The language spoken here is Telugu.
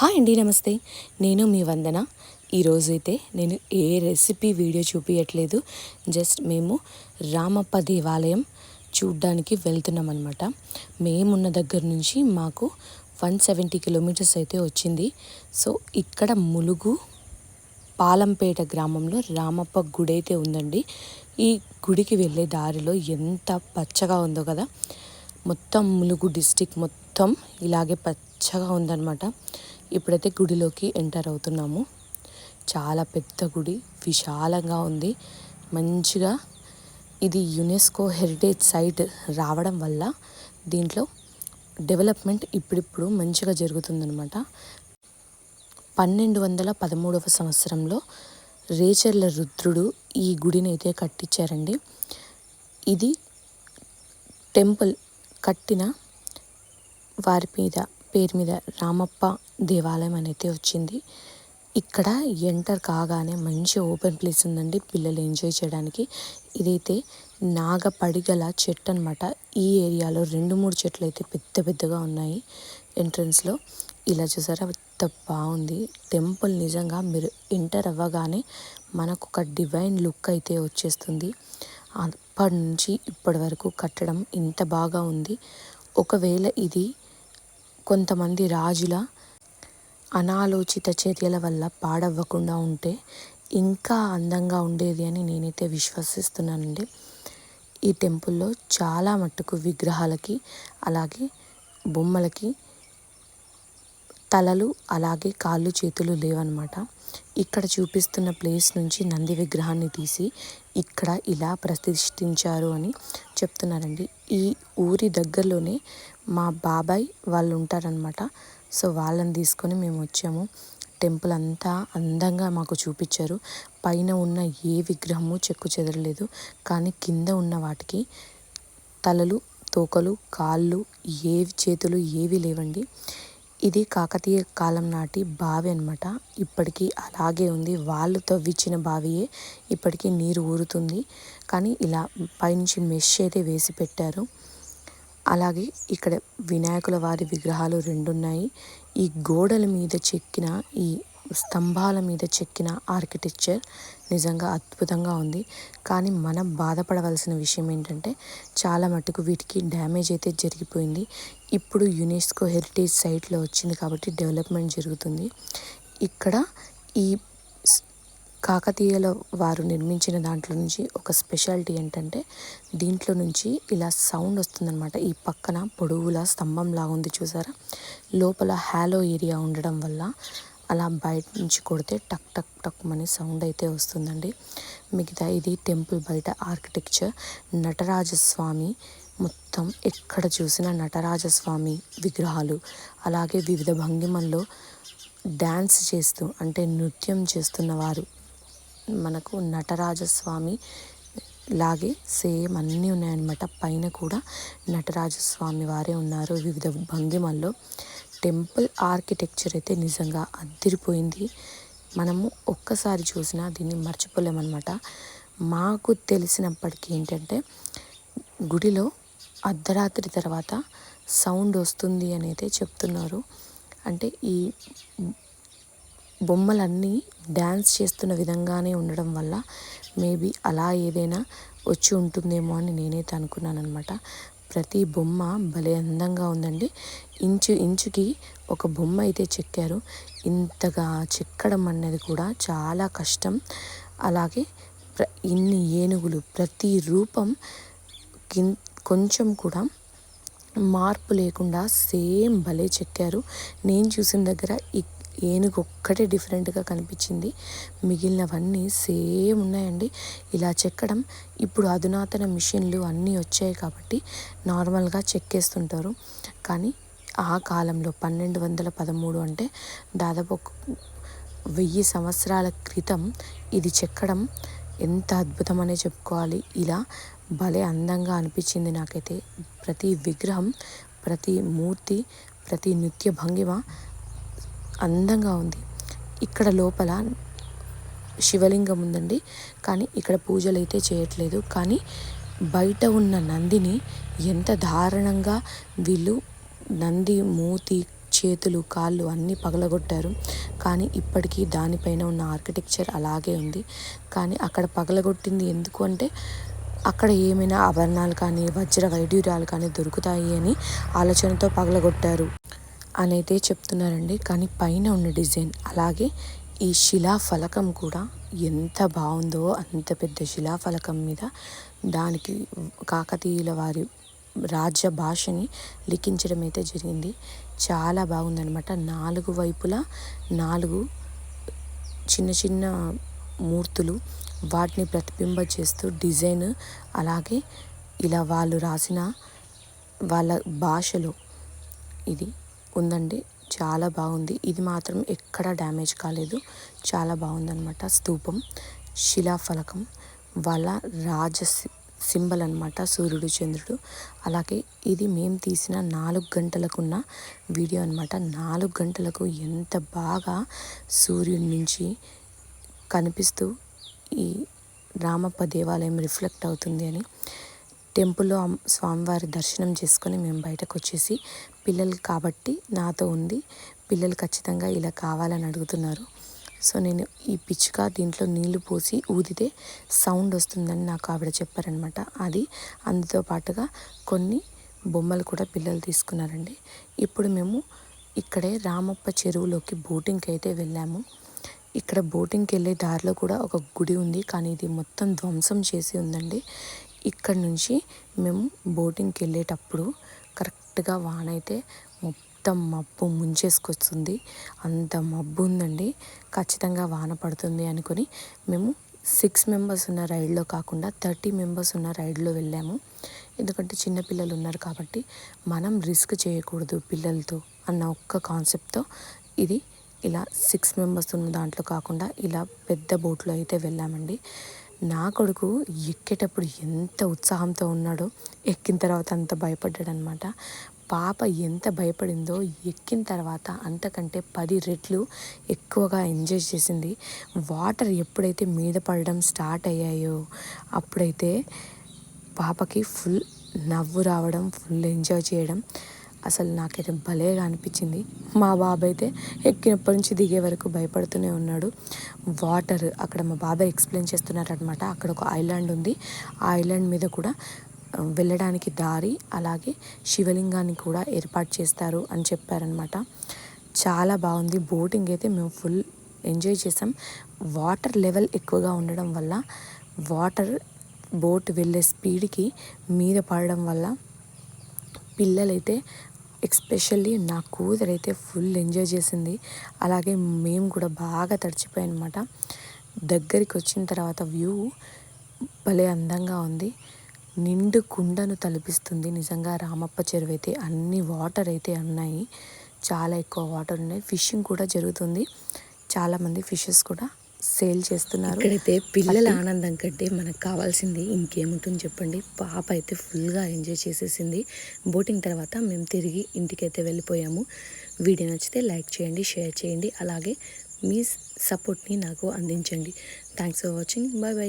హాయ్ అండి నమస్తే. నేను మీ వందన. ఈరోజు అయితే నేను ఏ రెసిపీ వీడియో చూపించట్లేదు జస్ట్ మేము రామప్ప దేవాలయం చూడ్డానికి వెళ్తున్నాం అనమాట మేమున్న దగ్గర నుంచి మాకు వన్ సెవెంటీ కిలోమీటర్స్ అయితే వచ్చింది. సో ఇక్కడ ములుగు పాలంపేట గ్రామంలో రామప్ప గుడి అయితే ఉందండి. ఈ గుడికి వెళ్ళే దారిలో ఎంత పచ్చగా ఉందో కదా. మొత్తం ములుగు డిస్టిక్ మొత్తం ఇలాగే పచ్చగా ఉందన్నమాట. ఇప్పుడైతే గుడిలోకి ఎంటర్ అవుతున్నాము. చాలా పెద్ద గుడి విశాలంగా ఉంది. మంచిగా ఇది యునెస్కో హెరిటేజ్ సైట్ రావడం వల్ల దీంట్లో డెవలప్మెంట్ ఇప్పుడిప్పుడు మంచిగా జరుగుతుందనమాట పన్నెండు వందల పదమూడవ సంవత్సరంలో రేచర్ల రుద్రుడు ఈ గుడిని అయితే కట్టించారండి. ఇది టెంపుల్ కట్టిన వారి మీద పేరు మీద రామప్ప దేవాలయం అనేది వచ్చింది. ఇక్కడ ఎంటర్ కాగానే మంచి ఓపెన్ ప్లేస్ ఉందండి పిల్లలు ఎంజాయ్ చేయడానికి. ఇదైతే నాగపడిగల చెట్టు అనమాట ఈ ఏరియాలో రెండు మూడు చెట్లు అయితే పెద్ద పెద్దగా ఉన్నాయి ఎంట్రన్స్లో ఇలా చూసారా? ఎంత బాగుంది. టెంపుల్ నిజంగా మీరు ఎంటర్ అవ్వగానే మనకు ఒక డివైన్ లుక్ అయితే వచ్చేస్తుంది. అప్పటి నుంచి ఇప్పటి వరకు కట్టడం ఇంత బాగా ఉంది. ఒకవేళ ఇది కొంతమంది రాజుల అనాలోచిత చర్యల వల్ల పాడవ్వకుండా ఉంటే ఇంకా అందంగా ఉండేది అని నేనైతే విశ్వసిస్తున్నానండి. ఈ టెంపుల్లో చాలా మట్టుకు విగ్రహాలకి అలాగే బొమ్మలకి తలలు అలాగే కాళ్ళు చేతులు లేవన్నమాట. ఇక్కడ చూపిస్తున్న ప్లేస్ నుంచి నంది విగ్రహాన్ని తీసి ఇక్కడ ఇలా ప్రతిష్ఠించారు అని చెప్తున్నారండి. ఈ ఊరి దగ్గరలోనే మా బాబాయ్ వాళ్ళు ఉంటారనమాట సో వాళ్ళని తీసుకొని మేము వచ్చాము. టెంపుల్ అంతా అందంగా మాకు చూపించారు. పైన ఉన్న ఏ విగ్రహము చెక్కు చెదరలేదు. కానీ కింద ఉన్న వాటికి తలలు తోకలు కాళ్ళు ఏవి చేతులు ఏవి లేవండి. ఇది కాకతీయ కాలం నాటి బావి అనమాట ఇప్పటికీ అలాగే ఉంది. వాళ్ళు తవ్విచ్చిన బావియే. ఇప్పటికీ నీరు ఊరుతుంది. కానీ ఇలా పైనుంచి మెష్ అయితే వేసి పెట్టారు. అలాగే ఇక్కడ వినాయకుల వారి విగ్రహాలు రెండు ఉన్నాయి ఈ గోడల మీద చెక్కిన ఈ స్తంభాల మీద చెక్కిన ఆర్కిటెక్చర్ నిజంగా అద్భుతంగా ఉంది. కానీ మనం బాధపడవలసిన విషయం ఏంటంటే చాలా మటుకు వీటికి డ్యామేజ్ అయితే జరిగిపోయింది. ఇప్పుడు యునెస్కో హెరిటేజ్ సైట్లో వచ్చింది కాబట్టి డెవలప్మెంట్ జరుగుతుంది. ఇక్కడ ఈ కాకతీయుల వారు నిర్మించిన దాంట్లో నుంచి ఒక స్పెషాలిటీ ఏంటంటే దీంట్లో నుంచి ఇలా సౌండ్ వస్తుందన్నమాట. ఈ పక్కన పొడవుల స్తంభంలా ఉంది చూసారా? లోపల హ్యాలో ఏరియా ఉండడం వల్ల అలా బయట నుంచి కొడితే టక్ టక్ టక్ అని సౌండ్ అయితే వస్తుందండి. మిగతా ఇది టెంపుల్ బయట ఆర్కిటెక్చర్. నటరాజస్వామి మొత్తం ఎక్కడ చూసినా నటరాజస్వామి విగ్రహాలు అలాగే వివిధ భంగిమల్లో డ్యాన్స్ చేస్తూ అంటే నృత్యం చేస్తున్న వారు మనకు నటరాజస్వామి లాగే సేమ్ అన్నీ ఉన్నాయన్నమాట. పైన కూడా నటరాజస్వామి వారే ఉన్నారు. వివిధ భంగిమల్లో టెంపుల్ ఆర్కిటెక్చర్ అయితే నిజంగా అద్దిరిపోయింది. మనము ఒక్కసారి చూసినా దీన్ని మర్చిపోలేమన్నమాట. మాకు తెలిసినప్పటికీ ఏంటంటే గుడిలో అర్ధరాత్రి తర్వాత సౌండ్ వస్తుంది అని అయితే చెప్తున్నారు. అంటే ఈ బొమ్మలన్నీ డ్యాన్స్ చేస్తున్న విధంగానే ఉండడం వల్ల మేబీ అలా ఏదైనా వచ్చి ఉంటుందేమో అని నేనైతే అనుకున్నాను అనమాట ప్రతి బొమ్మ భలే అందంగా ఉందండి. ఇంచు ఇంచుకి ఒక బొమ్మ అయితే చెక్కారు. ఇంతగా చెక్కడం అన్నది కూడా చాలా కష్టం. అలాగే ప్ర ఇన్ని ఏనుగులు ప్రతి రూపం కిం కొంచెం కూడా మార్పు లేకుండా సేమ్ భలే చెక్కారు. నేను చూసిన దగ్గర ఏనుగు ఒక్కటే డిఫరెంట్గా కనిపించింది. మిగిలినవన్నీ సేమ్ ఉన్నాయండి. ఇలా చెక్కడం ఇప్పుడు అధునాతన మిషన్లు అన్నీ వచ్చాయి కాబట్టి నార్మల్గా చెక్కేస్తుంటారు. కానీ ఆ కాలంలో పన్నెండు వందల పదమూడు అంటే దాదాపు వెయ్యి సంవత్సరాల క్రితం ఇది చెక్కడం ఎంత అద్భుతమనే చెప్పుకోవాలి. ఇలా భలే అందంగా అనిపించింది నాకైతే. ప్రతి విగ్రహం ప్రతి మూర్తి ప్రతి నృత్య భంగిమ అందంగా ఉంది. ఇక్కడ లోపల శివలింగం ఉందండి. కానీ ఇక్కడ పూజలు అయితే చేయట్లేదు. కానీ బయట ఉన్న నందిని ఎంత దారుణంగా వీళ్ళు నంది మూతి చేతులు కాళ్ళు అన్నీ పగలగొట్టారు. కానీ ఇప్పటికీ దానిపైన ఉన్న ఆర్కిటెక్చర్ అలాగే ఉంది. కానీ అక్కడ పగలగొట్టింది ఎందుకు అంటే అక్కడ ఏమైనా ఆభరణాలు కానీ వజ్ర వైడ్యూర్యాలు కానీ దొరుకుతాయి అని ఆలోచనతో పగలగొట్టారు. అని అయితే చెప్తున్నారండి. కానీ పైన ఉన్న డిజైన్ అలాగే ఈ శిలా ఫలకం కూడా ఎంత బాగుందో అంత పెద్ద శిలా ఫలకం మీద దానికి కాకతీయుల వారి రాజ్య భాషని లిఖించడం అయితే జరిగింది. చాలా బాగుందనమాట నాలుగు వైపులా నాలుగు చిన్న చిన్న మూర్తులు వాటిని ప్రతిబింబ చేస్తూ డిజైన్ అలాగే ఇలా వాళ్ళు రాసిన వాళ్ళ భాషలో ఇది ఉందండి. చాలా బాగుంది. ఇది మాత్రం ఎక్కడా డ్యామేజ్ కాలేదు. చాలా బాగుందనమాట స్తూపం శిలాఫలకం వాళ్ళ రాజ సింబల్ అనమాట సూర్యుడు చంద్రుడు. అలాగే ఇది మేము తీసిన నాలుగు గంటలకున్న వీడియో అనమాట నాలుగు గంటలకు ఎంత బాగా సూర్యుడి నుంచి కనిపిస్తూ ఈ రామప్ప దేవాలయం రిఫ్లెక్ట్ అవుతుంది అని. టెంపుల్లో స్వామివారి దర్శనం చేసుకొని మేము బయటకు వచ్చేసి పిల్లలు కాబట్టి నాతో ఉంది పిల్లలు ఖచ్చితంగా ఇలా కావాలని అడుగుతున్నారు. సో నేను ఈ పిచ్చుక దీంట్లో నీళ్ళు పోసి ఊదితే సౌండ్ వస్తుందని నాకు ఆవిడ చెప్పారనమాట అది అందుతో పాటుగా కొన్ని బొమ్మలు కూడా పిల్లలు తీసుకున్నారండి. ఇప్పుడు మేము ఇక్కడే రామప్ప చెరువులోకి బోటింగ్కి అయితే వెళ్ళాము. ఇక్కడ బోటింగ్కి వెళ్ళే దారిలో కూడా ఒక గుడి ఉంది కానీ ఇది మొత్తం ధ్వంసం చేసి ఉందండి. ఇక్కడ నుంచి మేము బోటింగ్కి వెళ్ళేటప్పుడు కరెక్ట్గా వాన అయితే మొత్తం మబ్బు ముంచేసుకొస్తుంది. అంత మబ్బు ఉందండి. ఖచ్చితంగా వాన పడుతుంది అనుకుని మేము సిక్స్ మెంబర్స్ ఉన్న రైడ్లో కాకుండా థర్టీ మెంబర్స్ ఉన్న రైడ్లో వెళ్ళాము. ఎందుకంటే చిన్నపిల్లలు ఉన్నారు కాబట్టి మనం రిస్క్ చేయకూడదు పిల్లలతో అన్న ఒక్క కాన్సెప్ట్తో ఇది ఇలా సిక్స్ మెంబర్స్ ఉన్న దాంట్లో కాకుండా ఇలా పెద్ద బోట్లో అయితే వెళ్ళామండి. నా కొడుకు ఎక్కేటప్పుడు ఎంత ఉత్సాహంతో ఉన్నాడో ఎక్కిన తర్వాత అంత భయపడ్డాడనమాట. పాప ఎంత భయపడిందో ఎక్కిన తర్వాత అంతకంటే పది రెట్లు ఎక్కువగా ఎంజాయ్ చేసింది. వాటర్ ఎప్పుడైతే మీద పడడం స్టార్ట్ అయ్యాయో అప్పుడైతే పాపకి ఫుల్ నవ్వు రావడం ఫుల్ ఎంజాయ్ చేయడం అసలు నాకైతే భలేగా అనిపించింది. మా బాబు అయితే ఎక్కినప్పటి నుంచి దిగే వరకు భయపడుతూనే ఉన్నాడు. వాటర్ అక్కడ మా బాబాయ్ ఎక్స్ప్లెయిన్ చేస్తున్నారనమాట అక్కడ ఒక ఐలాండ్ ఉంది. ఆ ఐలాండ్ మీద కూడా వెళ్ళడానికి దారి అలాగే శివలింగాన్ని కూడా ఏర్పాటు చేస్తారు అని చెప్పారనమాట చాలా బాగుంది. బోటింగ్ అయితే మేము ఫుల్ ఎంజాయ్ చేసాం. వాటర్ లెవెల్ ఎక్కువగా ఉండడం వల్ల వాటర్ బోట్ వెళ్ళే స్పీడ్కి మీద పడడం వల్ల పిల్లలైతే ఎక్స్పెషల్లీ నా కూతురు అయితే ఫుల్ ఎంజాయ్ చేసింది. అలాగే మేము కూడా బాగా తడిచిపోయాం అనమాట దగ్గరికి వచ్చిన తర్వాత వ్యూ భలే అందంగా ఉంది. నిండు కుండను తలపిస్తుంది నిజంగా రామప్ప చెరువు అయితే అన్ని వాటర్ అయితే ఉన్నాయి చాలా ఎక్కువ వాటర్ ఉన్నాయి. ఫిషింగ్ కూడా జరుగుతుంది. చాలామంది ఫిషెస్ కూడా సేల్ చేస్తున్నారు. ఇక్కడైతే పిల్లల ఆనందం కంటే మనకు కావాల్సింది ఇంకేముంటుంది చెప్పండి. పాప అయితే ఫుల్గా ఎంజాయ్ చేసేసింది. బోటింగ్ తర్వాత మేము తిరిగి ఇంటికైతే వెళ్ళిపోయాము. వీడియో నచ్చితే లైక్ చేయండి షేర్ చేయండి. అలాగే మీ సపోర్ట్ని నాకు అందించండి. Thanks for watching bye bye